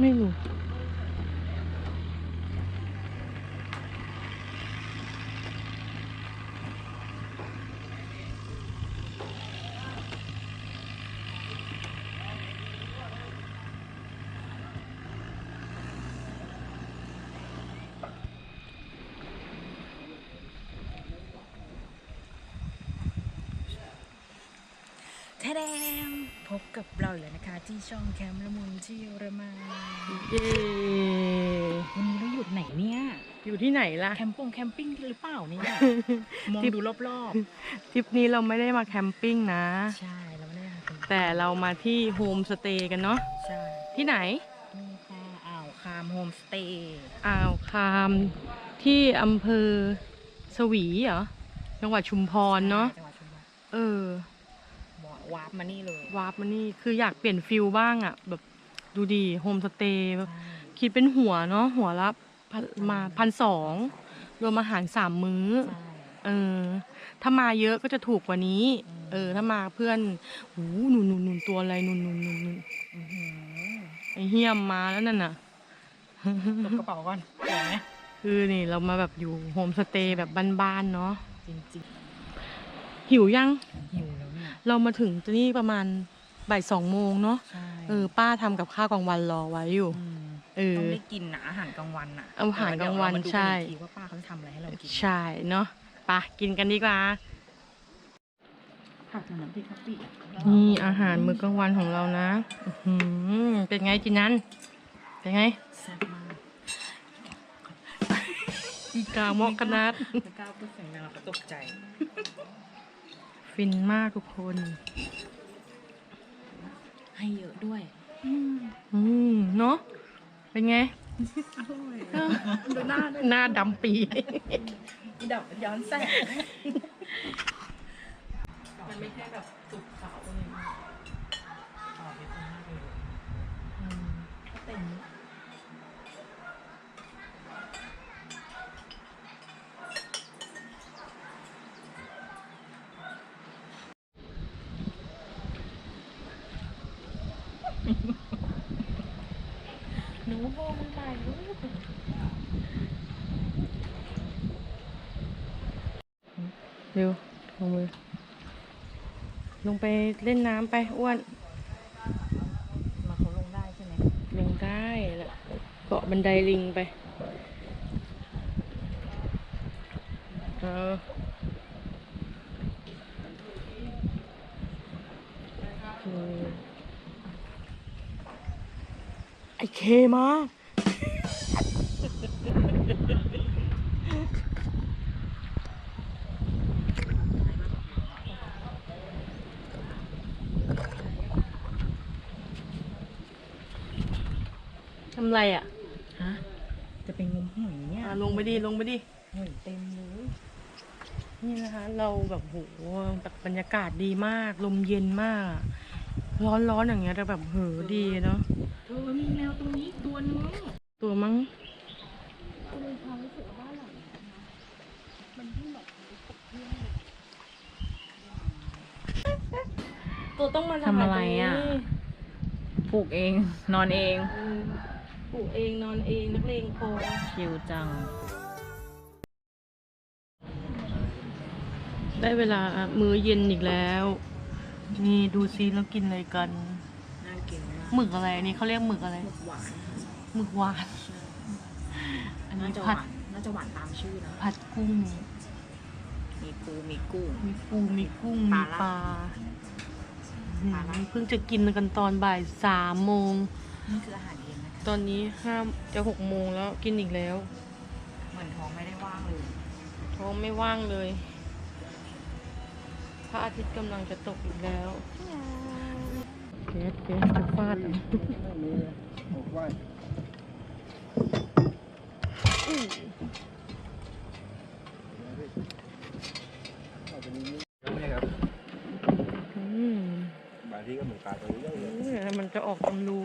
ไม่รู้แท้แดง พบกับเราอีกแล้วนะคะ ที่ช่องแคมป์ละมุนที่เยอรมันเย้วันนี้เราอยู่ไหนเนี่ย อยู่ที่ไหนล่ะ แคมป์ปงแคมปิ้งหรือเปล่าเนี่ยมองที่ดูรอบทริปนี้เราไม่ได้มาแคมปิ้งนะๆใช่เราไม่ได้มาแคมปิ้งแต่เรามาที่โฮมสเตย์กันเนาะใช่ที่ไหนนี่ค่ะอ่าวคามโฮมสเตย์อ่าวคามที่อำเภอสวีเหรอจังหวัดชุมพรเนาะจังหวัดชุมพรเออ วาร์ปมานี่เลยวาร์ปมานี่คืออยากเปลี่ยนฟิลบ้างอะแบบดูดีโฮมสเตย์แบบใช่คิดเป็นหัวเนาะหัวละพันมาพันสองรวมอาหารสามมื้อใช่เออถ้ามาเยอะก็จะถูกกว่านี้อืมเออ ถ้ามาเพื่อนหูหนุนหนุนหนุนตัวอะไรหนุนหนุนหนุนหนุนอื้อหือไอเฮียมมาแล้วนั่นน่ะตบกระเป๋าก่อนเห็นไหมคือนี่เรามาแบบอยู่โฮมสเตย์แบบบ้านๆเนาะจริงหิวยังๆหิวแล้ว เนี่ยเรามาถึงที่นี่ประมาณบ่ายสองโมงเนาะใช่เออป้าทำกับข้าวกลางวันรอไว้อยู่ มเออ ต้องได้กินนะอาหารกลางวันน่ะอาหารกลางวันเดี๋ยเรมดูใช่กันอีกทีว่าป้าเขาจะทำอะไรให้เรากินใช่เนาะไปะกินกันดีกว่า ผักน้ำพริกกะปินี่อาหารมื้อกลางวันของเรานะอื้อหือเป็นไงจินนั้น เป็นไง แซ่บมากอีกาเมอกกะนัดไม่กล้าพูดเสียงดังเราก็ตกใจ ฟินมากทุกคน ให้เยอะด้วย อืมเนาะเป็นไง อร่อยเออดูหน้าหน้าดำปีอีดอกย้อนแสง มันไม่ใช่แบบสุกเขาอะไรอย่างเงี้ย ต่อไปตรงนี้เลย อืม เต็ม หนูโบมึงถ่ายรูปเร็วลงมือลงไปเล่นน้ำไปอ้วน มาเขาลงได้ใช่ไหมลงได้แล้วเกาะบันไดลิงไป เออโอเคไอ เคมาทำไรอะ ฮะ จะไปงมหอยเนี่ยอะลงไปดิลงไปดิหอยเต็มเลย นี่นะคะ เราแบบโหแบบบรรยากาศดีมาก ลมเย็นมาก ร้อนๆอย่างเงี้ยแต่แบบเหอดีเนาะเธอมีแมวตรงนี้อีกตัวนึงตัวมั้งตัวต้องมาทำอะไรอะปลูกเอง นอนเองปลูกเองนอนเองนักเลงพอชิวจัง ได้เวลามื้อเย็นอีกแล้ว นี่ดูซิแล้วกินอะไรกัน น่ากินมากหมึกอะไรอันนี้เขาเรียกหมึกอะไรหวานหมึกหวาน อันน่านี้จะหผัดวานน่าจะหวานตามชื่อนะ ผัดกุ้ง มีปูมีกุ้ง มีปูมีกุ้งปมีลาปลาละอืมปลาละ เพิ่งจะกินกันตอนบ่ายสามโมง นี่คืออาหารเย็นนะคะตอนนี้ห้าจะหกโมงแล้วกินอีกแล้ว เหมือนท้องไม่ได้ว่างเลย ท้องไม่ว่างเลยพ ระอาทิตย์กำลังจะตกอีกแล้วเกสเกสจะฟาดอะเนี่ยครับอืมบางทีก็เหมือนปลาตัวเยอะเลยอุ้ยมันจะออกตำรู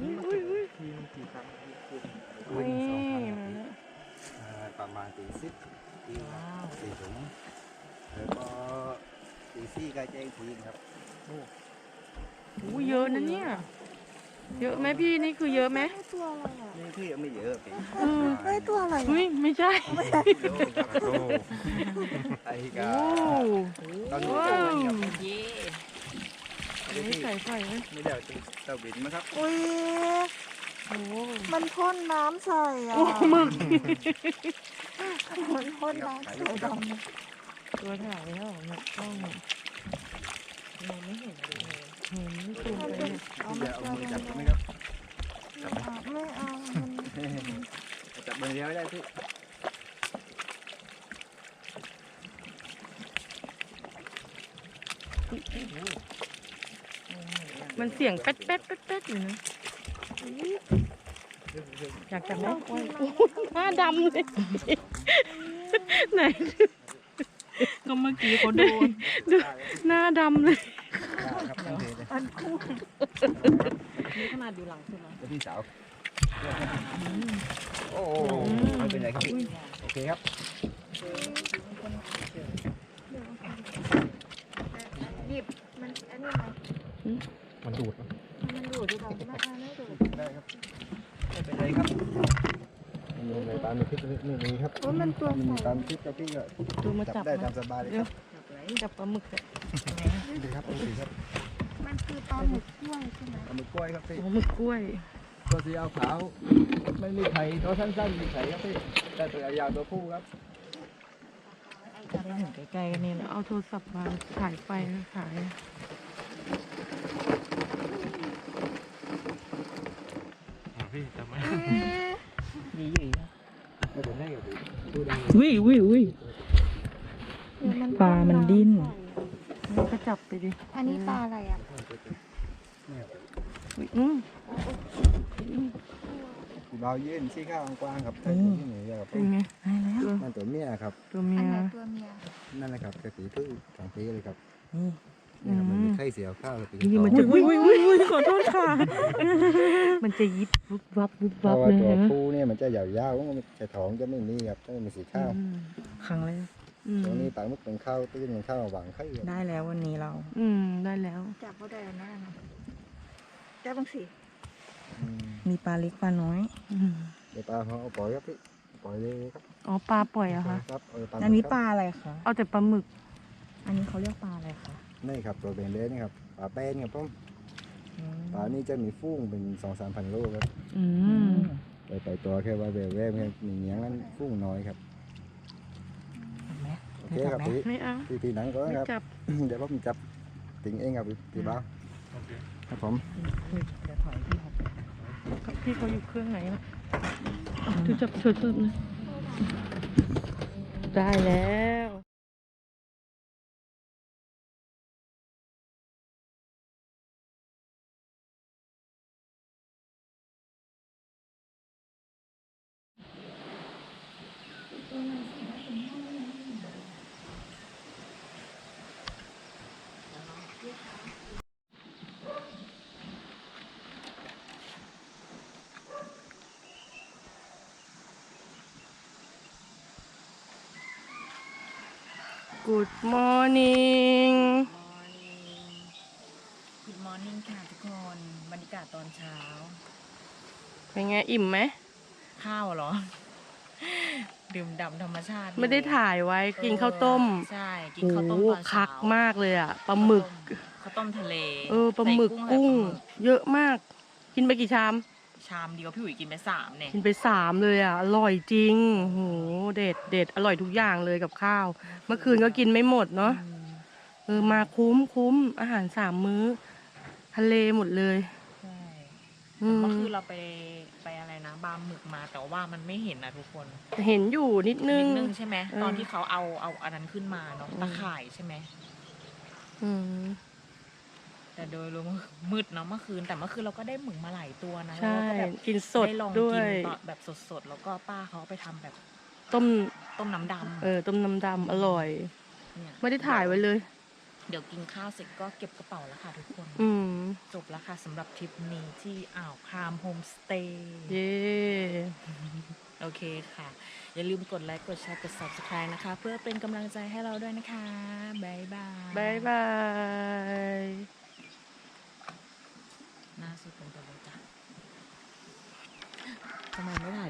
อุ้ยอุ้ยอุ้ยทีนึงกี่ครั้งขึ้นอุ้ยสองครั้งมาแล้วอ่าประมาณตีสิบตีสี่ถุง แล้วก็ตีสี่ใกล้แจ้งทีนะครับอุ้ยเยอะนะเนี่ย เยอะไหมพี่นี่คือเยอะไหมตัวอะไรอะนี่คือยังไม่เยอะปีเออเฮ้ยตัวอะไรอุ้ยไม่ใช่โอ้ไอ้กาโอ้ตอนนี้ว้าก็วไม่ครับเย่อันนี้ใส่ไฟไหมไม่ได้เต่าบินนะครับอุ้ยโอ้มันพ่นน้ำใส่อะโอ้หมึกมันพ่นน้ำใส่ดำ ตัวถ่ายแล้วหมึกล้องมองไม่เห็นเลยเห็นซูมไปเอาเดี๋มาเอาจอมือกัจับได้ไหมครับไม่เอาจับมือเดียวไม่ได้พี่มันเสียงแป๊ดแป๊ดแป๊ดแป๊ดอยู่นะอยากจับไหมโอ้ยหน้าดำเลยไหน ก็เมื่อกี้เขาโดนดูหน้าดำเลยครับต้องเทเลยอันคู่นี่ขนาดอยู่หลังสุดนะเดี๋ยวพี่สาวโอ้ไม่เป็นไรครับพี่โอเคครับหยิบมันอันนี้ไหมมันดูดมันดูดดีกว่าไม่เอาไม่ดูดได้ครับไม่เป็นไรครับ มันตามในคลิปนี่มีครับโอ้ยมันตัวมันใสมีตามคลิปครับพี่ก็ดูมาจัจับบได้ตามสบายเลยครับจับปลาหมึกอะดีครับดีครับมันคือปลาหมึกกล้วยใช่ไหมเอามือกล้วยครับพี่โอ้หมึกกล้วย ตัวสีขาวไม่มีไข่ตัวสั้นๆมีไข่ครับพี่แต่ตัวยาวตัวผู้ครับได้ถึงใกล้ๆกันนี่แหละเอาโทรศัพท์มาถ่ายไปถ่ายดีอยู่ไม่เป็นไรครับพี่ดูได้ วิวิวิเดี๋ยวมันปลามันดิ้นนี่ก็จับไปดิ อันนี้ปลาอะไรอะอุ๊ยอืมสีเบาเย็นสีข้าวกว้างครับแต่ตัวที่หนูครับเป็นไงได้แล้วนั่นตัวเมียครับ ตัวเมีอันยไหนตัวเมีย นั่นแหละครับกระสีพึ่งสองปีเลยครับ นี่นี่ครับมันมีอืมไข่เสียวข้าวกระสีนี่มันทจะองอุ้ยอุ้ยอุ้ยอุ้ยขอโทษค่ะ มันจะยิบวุบวับวุบเพวับราะว่าเลยตัวนะผู้เนี่ยมันจะยาวๆมันจะท้องจะไม่มีครับจะไม่มีสีข้าวอืมครั้งแรกอืมตรงนี้ปลามุกเป็นข้าวตื้นเป็นข้าวหวานไข่ครับได้แล้ววันนี้เรา อืมได้แล้ว จับเขาได้แล้วนะได้บางสิอืมมีปลาเล็กปลาน้อยอืมเดี๋ยวปลาเขาเอาปล่อยครับพี่ปล่อยเลยครับอ๋อปลาปล่อยอะคะครับเอาปลาอันนี้ครับปลาอะไรคะ เอาแต่ปลาหมึก อันนี้เขาเรียกปลาอะไรคะ นี่ครับตัวเบนเลสนี่ครับปลาแป้นครับผมอืมปลานี่จะมีฟูงเป็นสองสามพันโลครับอืมไปไปตัวแค่ว่าแบบแวบแค่มีเงี้ยงนั้นฟูงน้อยครับเห็นไหมโอเคครับพี่ไม่เอาพี่พี่หนังก็ไม่ครับจับ เดี๋ยวผมจับติงเองครับพี่พี่บ้าวครับผมเดี๋ยวถอยพี่ออกไปพี่เขาอยู่เครื่องไหนอะถือจับช่วยสุดนะได้แล้ว Good morning กุดมอร์นิ่งค่ะทุกคนบรรยากาศตอนเช้า เป็นไงอิ่มไหม ข้าวเหรอ ดื่มด่ำธรรมชาติไม่ได้ถ่ายไว้กินข้าวต้มใช่กินโอ้ข้าวต้มโหตอนเช้าคักมากเลยอะปลาหมึกข้าวต้มทะเลเออปลาหมึกใส่กุ้งใส่ปลาหมึกเยอะมาก กินไปกี่ชาม ชามเดียวพี่อุ๋ยกินไปสามเนี่ยกินไปสามเลยอะ อร่อยจริงโหเด็ดเด็ดอร่อยทุกอย่างเลยกับข้าว เมื่อคืนก็กินไม่หมดเนาะเออมาคุ้มคุ้มอาหารสามมื้อ ทะเลหมดเลยใช่อืมเมื่อคืนเราไปไปอะไรนะบาร์หมึกมาแต่ว่ามันไม่เห็นนะทุกคนเห็นอยู่นิดนึนิง ดนึงใช่ไหมเออ ตอนที่เขาเอาเอาอันนั้นขึ้นมาเนาะอืมตะข่ายใช่ไหมอืม แต่โดยรวมก็มืดเนาะเมื่อคืน แต่เมื่อคืนเราก็ได้หมึกมาหลายตัวนะใช่แล้วก็แบบกินสดได้ลองด้วกินยตอนแบบสดๆแล้วก็ป้าเขาเอาไปทำแบบต้มต้มน้ำดำเออต้มน้ำดำอร่อย เนี่ยไม่ได้ถ่ายไว้เลย เดี๋ยวกินข้าวเสร็จก็เก็บกระเป๋าแล้วค่ะทุกคน อืม จบแล้วค่ะสำหรับทริปนี้ที่อ่าวครามโฮมสเตย์เย่โอเคค่ะ อย่าลืมกดไลค์กดแชร์กด subscribe นะคะ เพื่อเป็นกำลังใจให้เราด้วยนะคะ บ๊ายบายบายบาย หน้าสุดตรงไปเลยจ้ะทำไมไม่ถ่าย